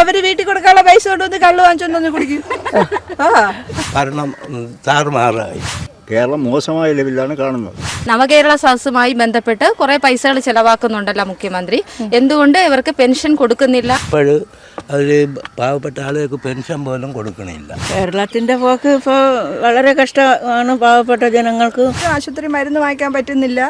അവർ വീട്ടിൽ കൊടുക്കാനുള്ള പൈസ കൊണ്ടുവന്ന് കള്ളു വാങ്ങിച്ചോണ്ടൊന്ന് കുടിക്കും. ഉം, താറുമാറായി കേരളം മോശമായ ലെവലിലാണ് കാണുന്നത്. നവകേരള സദസ്സുമായി ബന്ധപ്പെട്ട് കുറെ പൈസകൾ ചെലവാക്കുന്നുണ്ടല്ലോ മുഖ്യമന്ത്രി. എന്തുകൊണ്ട് ഇവർക്ക് പെൻഷൻ കൊടുക്കുന്നില്ല? ഇപ്പോൾ അതിൽ പാവപ്പെട്ട ആളുകൾക്ക് പെൻഷൻ പോലും കൊടുക്കണില്ല. കേരളത്തിന്റെ പോക്ക് ഇപ്പോൾ വളരെ കഷ്ടമാണ് പാവപ്പെട്ട ജനങ്ങൾക്ക്. ആശുപത്രി മരുന്ന് വാങ്ങിക്കാൻ പറ്റുന്നില്ല.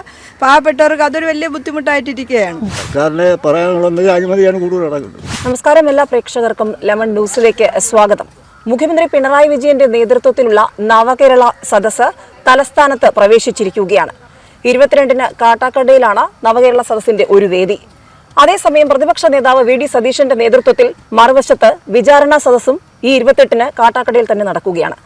പാവപ്പെട്ടവർക്ക് അതൊരു വലിയ ബുദ്ധിമുട്ടായിട്ടിരിക്കുകയാണ്. സർക്കാരിന് പറയാനുള്ളത് അഴിമതിയാണ് കൂടുതൽ നടക്കുന്നത്. നമസ്കാരം എല്ലാ പ്രേക്ഷകർക്കും ലെമൺ ന്യൂസിലേക്ക് സ്വാഗതം. മുഖ്യമന്ത്രി പിണറായി വിജയന്റെ നേതൃത്വത്തിലുള്ള നവകേരള സദസ്സ് തലസ്ഥാനത്ത് പ്രവേശിച്ചിരിക്കുകയാണ്. ഇരുപത്തിരണ്ടിന് കാട്ടാക്കടയിലാണ് നവകേരള സദസ്സിന്റെ ഒരു വേദി. അതേസമയം പ്രതിപക്ഷ നേതാവ് വി ഡി സതീശന്റെ നേതൃത്വത്തിൽ മറുവശത്ത് വിചാരണാ സദസ്സും ഈ ഇരുപത്തെട്ടിന് കാട്ടാക്കടയിൽ തന്നെ നടക്കുകയാണ്.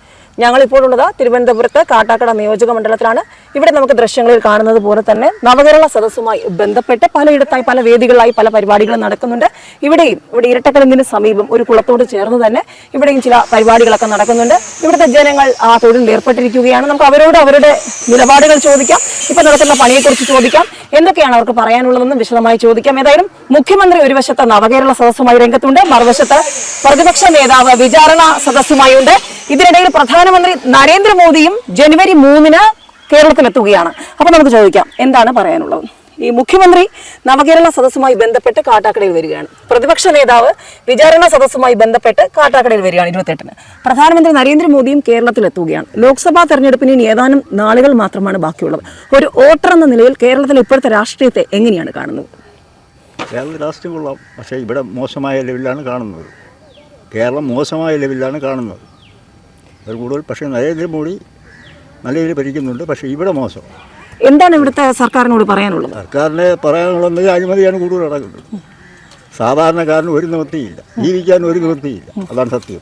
ഉള്ളത് തിരുവനന്തപുരത്ത് കാട്ടാക്കട നിയോജക മണ്ഡലത്തിലാണ്. ഇവിടെ നമുക്ക് ദൃശ്യങ്ങളിൽ കാണുന്നത് പോലെ തന്നെ നവകേരള സദസ്സുമായി ബന്ധപ്പെട്ട് പലയിടത്തായി പല വേദികളായി പല പരിപാടികളും നടക്കുന്നുണ്ട്. ഇവിടെയും ഇവിടെ ഇരട്ടക്കലങ്ങിന് സമീപം ഒരു കുളത്തോട് ചേർന്ന് തന്നെ ഇവിടെയും ചില പരിപാടികളൊക്കെ നടക്കുന്നുണ്ട്. ഇവിടുത്തെ ജനങ്ങൾ ആ തൊഴിലിൽ ഏർപ്പെട്ടിരിക്കുകയാണ്. നമുക്ക് അവരോട് അവരുടെ നിലപാടുകൾ ചോദിക്കാം. ഇപ്പൊ നടക്കുന്ന പണിയെക്കുറിച്ച് ചോദിക്കാം. എന്തൊക്കെയാണ് അവർക്ക് പറയാനുള്ളതെന്നും വിശദമായി ചോദിക്കാം. ഏതായാലും മുഖ്യമന്ത്രി ഒരു വശത്ത് നവകേരള സദസ്സുമായി രംഗത്തുണ്ട് മറുവശത്ത് പ്രതിപക്ഷ നേതാവ് വിചാരണ സദസ്സുമായി ഉണ്ട് ഇതിനിടയിൽ പ്രധാനമന്ത്രി നരേന്ദ്രമോദിയും ജനുവരി മൂന്നിന് കേരളത്തിലെത്തുകയാണ്. അപ്പൊ നമുക്ക് ചോദിക്കാം എന്താണ് പറയാനുള്ളത്? ഈ മുഖ്യമന്ത്രി നവകേരള സദസ്സുമായി ബന്ധപ്പെട്ട് കാട്ടാക്കടയിൽ വരികയാണ്. പ്രതിപക്ഷ നേതാവ് വിചാരണ സദസ്സുമായി ബന്ധപ്പെട്ട് കാട്ടാക്കടയിൽ വരികയാണ് ഇരുപത്തെട്ടിന് പ്രധാനമന്ത്രി നരേന്ദ്രമോദിയും കേരളത്തിലെത്തുകയാണ്. ലോക്സഭാ തെരഞ്ഞെടുപ്പിന് ഇനി ഏതാനും നാളുകൾ മാത്രമാണ് ബാക്കിയുള്ളത്. ഒരു വോട്ടർ എന്ന നിലയിൽ കേരളത്തിലെ ഇപ്പോഴത്തെ രാഷ്ട്രീയത്തെ എങ്ങനെയാണ് കാണുന്നത്? കേരള രാഷ്ട്രീയം കൊള്ളാം. പക്ഷേ ഇവിടെ മോശമായ ലെവലിലാണ് കാണുന്നത്. കേരളം മോശമായ ലെവലിലാണ് കാണുന്നത്. അത് കൂടുതൽ പക്ഷേ നരേന്ദ്രമോദി നല്ല രീതിയിൽ ഭരിക്കുന്നുണ്ട്. പക്ഷേ ഇവിടെ മോശം. എന്താണ് ഇവിടുത്തെ സർക്കാരിനോട് പറയാനുള്ളത്? സർക്കാരിന് പറയാനുള്ളത് അഴിമതിയാണ് കൂടുതൽ നടക്കുന്നത്. സാധാരണക്കാരന് ഒരു നിവൃത്തിയില്ല. ജീവിക്കാൻ ഒരു നിവൃത്തിയില്ല. അതാണ് സത്യം.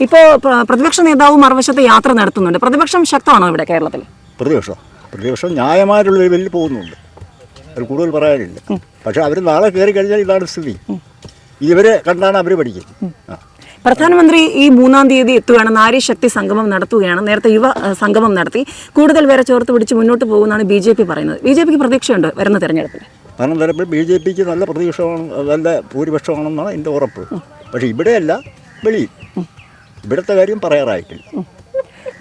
ഇപ്പോ പ്രതിപക്ഷ നേതാവ് മറുവശത്ത് യാത്ര നടത്തുന്നുണ്ട്. പ്രതിപക്ഷം ശക്തമാണോ ഇവിടെ കേരളത്തിൽ? പ്രതിപക്ഷം. പ്രതിപക്ഷം ന്യായമായിട്ടുള്ള ലെവലിൽ പോകുന്നുണ്ട്. അത് കൂടുതൽ പറയാനില്ല. പക്ഷെ അവർ നാളെ കയറി കഴിഞ്ഞാൽ ഇതാണ് സ്ഥിതി. ഇവരെ കണ്ടാണ് അവർ പഠിക്കുന്നത്. ആ. പ്രധാനമന്ത്രി ഈ മൂന്നാം തീയതി എത്തുകയാണ്. നാരി ശക്തി സംഗമം നടത്തുകയാണ്. നേരത്തെ യുവ സംഗമം നടത്തി. കൂടുതൽ പേരെ ചേർത്ത് പിടിച്ച് മുന്നോട്ട് പോകുമെന്നാണ് ബി ജെ പി പറയുന്നത്. ബി ജെ പിക്ക് പ്രതീക്ഷയുണ്ട് വരുന്ന തെരഞ്ഞെടുപ്പിൽ കാരണം തരപ്പിൽ ബി ജെ പിക്ക് നല്ല പ്രതീക്ഷമാണ് നല്ല ഭൂരിപക്ഷമാണെന്നാണ് എന്റെ ഉറപ്പ്. പക്ഷേ ഇവിടെയല്ല വെളിയിൽ. ഇവിടുത്തെ കാര്യം പറയാറായിട്ടില്ല.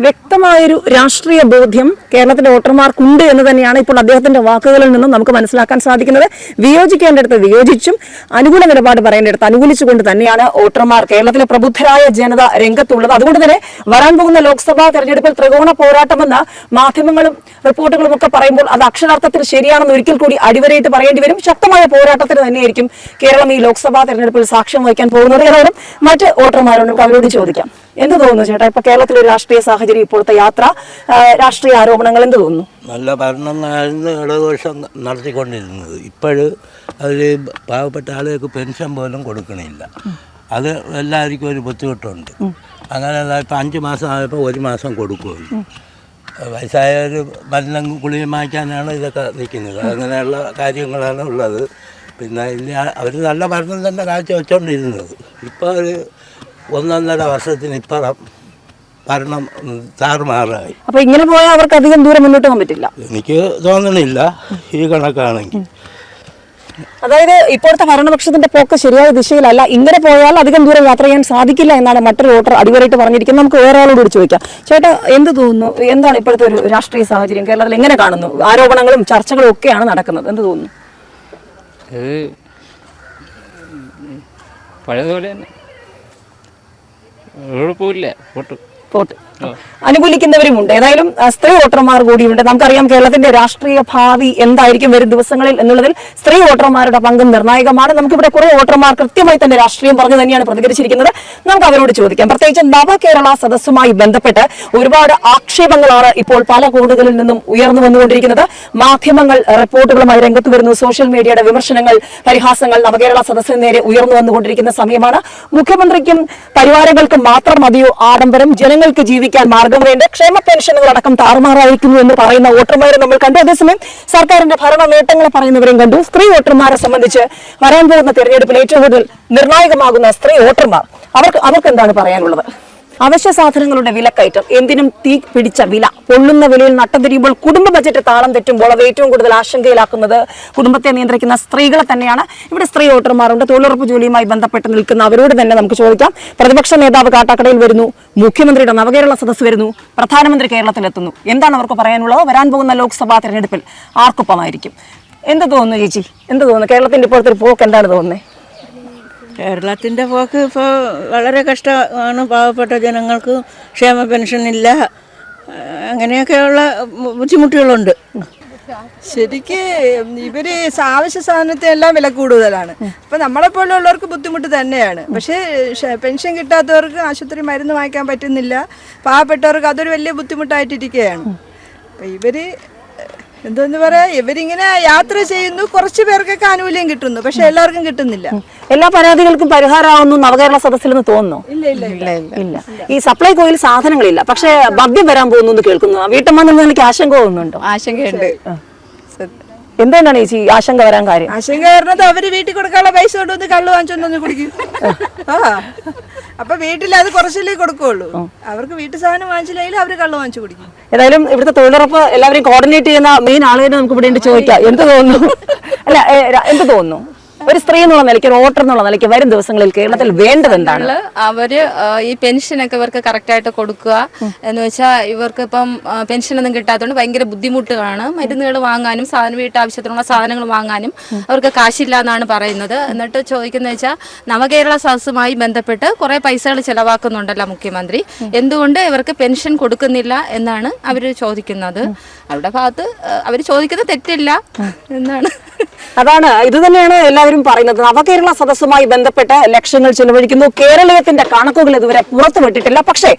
വ്യക്തമായൊരു രാഷ്ട്രീയ ബോധ്യം കേരളത്തിലെ വോട്ടർമാർക്കുണ്ട് എന്ന് തന്നെയാണ് ഇപ്പോൾ അദ്ദേഹത്തിന്റെ വാക്കുകളിൽ നിന്നും നമുക്ക് മനസ്സിലാക്കാൻ സാധിക്കുന്നത്. വിയോജിക്കേണ്ടടുത്ത് വിയോജിച്ചും അനുകൂല നിലപാട് പറയേണ്ടടുത്ത് അനുകൂലിച്ചുകൊണ്ട് തന്നെയാണ് വോട്ടർമാർ കേരളത്തിലെ പ്രബുദ്ധരായ ജനത രംഗത്തുള്ളത്. അതുകൊണ്ട് തന്നെ വരാൻ പോകുന്ന ലോക്സഭാ തെരഞ്ഞെടുപ്പിൽ ത്രികോണ പോരാട്ടമെന്ന് മാധ്യമങ്ങളും റിപ്പോർട്ടുകളും ഒക്കെ പറയുമ്പോൾ അത് അക്ഷരാർത്ഥത്തിൽ ശരിയാണെന്ന് ഒരിക്കൽ കൂടി അടിവരയിട്ട് പറയേണ്ടി വരും. ശക്തമായ പോരാട്ടത്തിന് തന്നെയായിരിക്കും കേരളം ഈ ലോക്സഭാ തെരഞ്ഞെടുപ്പിൽ സാക്ഷ്യം വഹിക്കാൻ പോകുന്നത്. ഏതായാലും മറ്റ് വോട്ടർമാരോട് അവരോട് ചോദിക്കാം. എന്ത് തോന്നുന്നു ചേട്ടാ? ഇപ്പൊ കേരളത്തിലെ ഒരു രാഷ്ട്രീയ സാഹചര്യം ഇപ്പോഴത്തെ യാത്ര രാഷ്ട്രീയ ആരോപണങ്ങൾ എന്ത് തോന്നുന്നു? നല്ല ഭരണമായിരുന്നു ഇടതുപക്ഷം നടത്തിക്കൊണ്ടിരുന്നത്. ഇപ്പോഴ് അതിൽ പാവപ്പെട്ട ആളുകൾക്ക് പെൻഷൻ പോലും കൊടുക്കണില്ല. അത് എല്ലാവർക്കും ഒരു ബുദ്ധിമുട്ടുണ്ട്. അങ്ങനെ ഇപ്പം അഞ്ച് മാസം ആയപ്പോൾ ഒരു മാസം കൊടുക്കുമല്ലോ വയസ്സായവർ മരുന്നും കുളിയും മായ്ക്കാനാണ് ഇതൊക്കെ നിൽക്കുന്നത്. അങ്ങനെയുള്ള കാര്യങ്ങളാണ് ഉള്ളത്. പിന്നെ ഇനി അവർ നല്ല ഭരണം തന്നെ കാഴ്ച വെച്ചുകൊണ്ടിരുന്നത് ഇപ്പോൾ ഒരു ഒന്നൊന്നര വർഷത്തിന് ഇപ്പുറം ഭരണം താറുമാറായി. അപ്പൊ ഇങ്ങനെ പോയാൽ അവർക്ക് അധികം ദൂരം മുന്നോട്ട് പോകാൻ പറ്റില്ല. എനിക്ക് തോന്നണില്ല ഈ കണക്കാണെങ്കിൽ. അതായത് ഇപ്പോഴത്തെ ഭരണപക്ഷത്തിന്റെ പോക്ക് ശരിയായ ദിശയിലല്ല. ഇങ്ങനെ പോയാൽ അധികം ദൂരം യാത്ര ചെയ്യാൻ സാധിക്കില്ല എന്നാണ് മറ്റൊരു വോട്ടർ അടിവരായിട്ട് പറഞ്ഞിരിക്കുന്നത്. നമുക്ക് വേറെ ആളോട് കൂടി ചോദിക്കാം. ചേട്ടാ എന്ത് തോന്നുന്നു? എന്താണ് ഇപ്പോഴത്തെ ഒരു രാഷ്ട്രീയ സാഹചര്യം? കേരളത്തിൽ എങ്ങനെ കാണുന്നു? ആരോപണങ്ങളും ചർച്ചകളും ഒക്കെയാണ് നടക്കുന്നത്. എന്ത് തോന്നുന്നു? പഴയതുപോലെ തന്നെ. കുഴപ്പമില്ല പോട്ട്. വോട്ട് അനുകൂലിക്കുന്നവരുമുണ്ട്. ഏതായാലും സ്ത്രീ വോട്ടർമാർ കൂടിയുണ്ട്. നമുക്കറിയാം കേരളത്തിന്റെ രാഷ്ട്രീയ ഭാവി എന്തായിരിക്കും വരും ദിവസങ്ങളിൽ എന്നുള്ളതിൽ സ്ത്രീ വോട്ടർമാരുടെ പങ്കും നിർണായകമാണ്. നമുക്കിവിടെ കുറെ വോട്ടർമാർ കൃത്യമായി തന്നെ രാഷ്ട്രീയം പറഞ്ഞു തന്നെയാണ് പ്രതികരിച്ചിരിക്കുന്നത്. നമുക്ക് അവരോട് ചോദിക്കാം. പ്രത്യേകിച്ച് നവകേരള സദസ്സുമായി ബന്ധപ്പെട്ട് ഒരുപാട് ആക്ഷേപങ്ങളാണ് ഇപ്പോൾ പല കോണുകളിൽ നിന്നും ഉയർന്നു വന്നുകൊണ്ടിരിക്കുന്നത്. മാധ്യമങ്ങൾ റിപ്പോർട്ടുകളുമായി രംഗത്ത് വരുന്നു. സോഷ്യൽ മീഡിയയുടെ വിമർശനങ്ങൾ പരിഹാസങ്ങൾ നവകേരള സദസ്സിന് നേരെ ഉയർന്നു വന്നുകൊണ്ടിരിക്കുന്ന സമയമാണ്. മുഖ്യമന്ത്രിക്കും പരിവാരങ്ങൾക്കും മാത്രം മതിയോ ആഡംബരം? ജനങ്ങൾക്ക് ജീവിക്കാൻ മാർഗം വേണ്ട. ക്ഷേമ പെൻഷനുകൾ അടക്കം താറുമാറായിരിക്കുന്നു എന്ന് പറയുന്ന വോട്ടർമാരെ നമ്മൾ കണ്ടു. അതേസമയം സർക്കാരിന്റെ ഭരണ നേട്ടങ്ങൾ പറയുന്നവരെയും കണ്ടു. സ്ത്രീ വോട്ടർമാരെ സംബന്ധിച്ച് വരാൻ പോകുന്ന തെരഞ്ഞെടുപ്പിൽ ഏറ്റവും കൂടുതൽ നിർണായകമാകുന്ന സ്ത്രീ വോട്ടർമാർ. അവർക്ക് അവർക്ക് എന്താണ് പറയാനുള്ളത്? അവശ്യ സാധനങ്ങളുടെ വിലക്കയറ്റം എന്തിനും തീ പിടിച്ച വില പൊള്ളുന്ന വിലയിൽ നട്ടം തിരിയുമ്പോൾ കുടുംബ ബജറ്റ് താളം തെറ്റുമ്പോൾ അത് ഏറ്റവും കൂടുതൽ ആശങ്കയിലാക്കുന്നത് കുടുംബത്തെ നിയന്ത്രിക്കുന്ന സ്ത്രീകളെ തന്നെയാണ്. ഇവിടെ സ്ത്രീ വോട്ടർമാരുണ്ട്. തൊഴിലുറപ്പ് ജോലിയുമായി ബന്ധപ്പെട്ട് നിൽക്കുന്ന അവരോട് തന്നെ നമുക്ക് ചോദിക്കാം. പ്രതിപക്ഷ നേതാവ് കാട്ടാക്കടയിൽ വരുന്നു. മുഖ്യമന്ത്രിയുടെ നവകേരള സദസ് വരുന്നു. പ്രധാനമന്ത്രി കേരളത്തിലെത്തുന്നു. എന്താണ് അവർക്ക് പറയാനുള്ളത്? വരാൻ പോകുന്ന ലോക്സഭാ തെരഞ്ഞെടുപ്പിൽ ആർക്കൊപ്പമായിരിക്കും? എന്ത് തോന്നുന്നു ചേച്ചി? എന്ത് തോന്നുന്നു? കേരളത്തിന്റെ ഇപ്പോഴത്തെ പോക്ക് എന്താണ് തോന്നുന്നത് കേരളത്തിന്റെ പോക്ക് ഇപ്പോൾ വളരെ കഷ്ടമാണ് പാവപ്പെട്ട ജനങ്ങൾക്ക് ക്ഷേമ ആ, അങ്ങനെയൊക്കെയുള്ള ബുദ്ധിമുട്ടുകളുണ്ട്. ശരിക്ക് ഇവർ ആവശ്യ സാധനത്തെ എല്ലാം വില കൂടുതലാണ്. അപ്പൊ നമ്മളെ പോലുള്ളവർക്ക് ബുദ്ധിമുട്ട് തന്നെയാണ്. പക്ഷേ പെൻഷൻ കിട്ടാത്തവർക്ക് ആശുപത്രി മരുന്ന് വാങ്ങിക്കാൻ പറ്റുന്നില്ല. പാവപ്പെട്ടവർക്ക് അതൊരു വലിയ ബുദ്ധിമുട്ടായിട്ടിരിക്കുകയാണ്. അപ്പൊ ഇവർ എന്തോന്ന് പറയാ ഇവരിങ്ങനെ യാത്ര ചെയ്യുന്നു. കുറച്ച് പേർക്കൊക്കെ ആനുകൂല്യം കിട്ടുന്നു പക്ഷെ എല്ലാവർക്കും കിട്ടുന്നില്ല. എല്ലാ പരാതികൾക്കും പരിഹാരമാവുന്നു നവകേരള സദസ്സിൽ നിന്ന് തോന്നുന്നു. ഇല്ല ഈ സപ്ലൈകോയിൽ സാധനങ്ങളില്ല. പക്ഷെ മദ്യം വരാൻ പോകുന്നു എന്ന് കേൾക്കുന്നു. വീട്ടമ്മ എന്നുള്ള എനിക്ക് ആശങ്ക തോന്നുന്നുണ്ടോ ആശങ്കയുണ്ട് എന്തുകൊണ്ടാണ് ചേച്ചി ആശങ്ക വരാൻ കാര്യം? ആശങ്ക വരുന്നത് അവർ വീട്ടിൽ കൊടുക്കാനുള്ള പൈസ കൊണ്ടുവന്ന് കള്ളു വാങ്ങിച്ചോണ്ടൊന്ന് കുടിക്കും. ആ. അപ്പൊ വീട്ടിൽ അത് കുറച്ചല്ലേ കൊടുക്കുള്ളൂ. അവർക്ക് വീട്ടു സാധനം വാങ്ങിച്ചില്ലെങ്കിൽ അവർ കള്ളു വാങ്ങിച്ചു കുടിക്കും. ഏതായാലും ഇവിടുത്തെ തൊഴിലുറപ്പ് എല്ലാവരും കോർഡിനേറ്റ് ചെയ്യുന്ന മെയിൻ ആളുകളെ നമുക്ക് ഇവിടെ ചോദിക്കാം. എന്ത് തോന്നുന്നു? അല്ല എന്ത് തോന്നുന്നു? ഒരു സ്ത്രീ എന്നുള്ള നിലയ്ക്ക് ഒരു വോട്ടർ എന്നുള്ള നിലയ്ക്ക് വരും ദിവസങ്ങളിൽ കേരളത്തിൽ വേണ്ടത് എന്താണ്? അവർ ഈ പെൻഷനൊക്കെ ഇവർക്ക് കറക്റ്റ് ആയിട്ട് കൊടുക്കുക. എന്ന് വെച്ചാൽ ഇവർക്ക് ഇപ്പം പെൻഷൻ പെൻഷനൊന്നും കിട്ടാത്തതുകൊണ്ട് ഭയങ്കര ബുദ്ധിമുട്ടുകളാണ്. മരുന്നുകൾ വാങ്ങാനും സാധനം വീട്ടാവശ്യത്തിനുള്ള സാധനങ്ങൾ വാങ്ങാനും അവർക്ക് കാശില്ല എന്നാണ് പറയുന്നത്. എന്നിട്ട് ചോദിക്കുന്നത് വെച്ചാൽ നവകേരള സദസ്സുമായി ബന്ധപ്പെട്ട് കുറെ പൈസകൾ ചെലവാക്കുന്നുണ്ടല്ലോ മുഖ്യമന്ത്രി. എന്തുകൊണ്ട് ഇവർക്ക് പെൻഷൻ കൊടുക്കുന്നില്ല എന്നാണ് അവർ ചോദിക്കുന്നത്. അവരുടെ ഭാഗത്ത് അവർ ചോദിക്കുന്നത് തെറ്റില്ല എന്നാണ്. അതാണ് ഇത് തന്നെയാണ് എല്ലാവരും പറയുന്നത് നവകേരള സദസ്സുമായി ബന്ധപ്പെട്ട് ലക്ഷങ്ങൾ ചെലവഴിക്കുന്നു. കേരളീയത്തിന്റെ കണക്കുകൾ ഇതുവരെ പുറത്തുവിട്ടിട്ടില്ല പക്ഷേ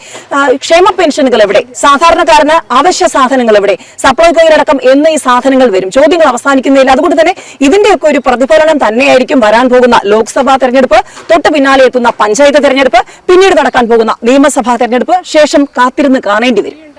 ക്ഷേമ പെൻഷനുകൾ എവിടെ? സാധാരണക്കാരന് അവശ്യ സാധനങ്ങൾ എവിടെ? സപ്ലൈകോയിലടക്കം എന്ന് ഈ സാധനങ്ങൾ വരും. ചോദ്യങ്ങൾ അവസാനിക്കുന്നില്ല. അതുകൊണ്ട് തന്നെ ഇതിന്റെയൊക്കെ ഒരു പ്രതിഫലനം തന്നെയായിരിക്കും വരാൻ പോകുന്ന ലോക്സഭാ തെരഞ്ഞെടുപ്പ് തൊട്ട് പിന്നാലെ എത്തുന്ന പഞ്ചായത്ത് തെരഞ്ഞെടുപ്പ് പിന്നീട് നടക്കാൻ പോകുന്ന നിയമസഭാ തെരഞ്ഞെടുപ്പ് ശേഷം കാത്തിരുന്ന് കാണേണ്ടി വരും.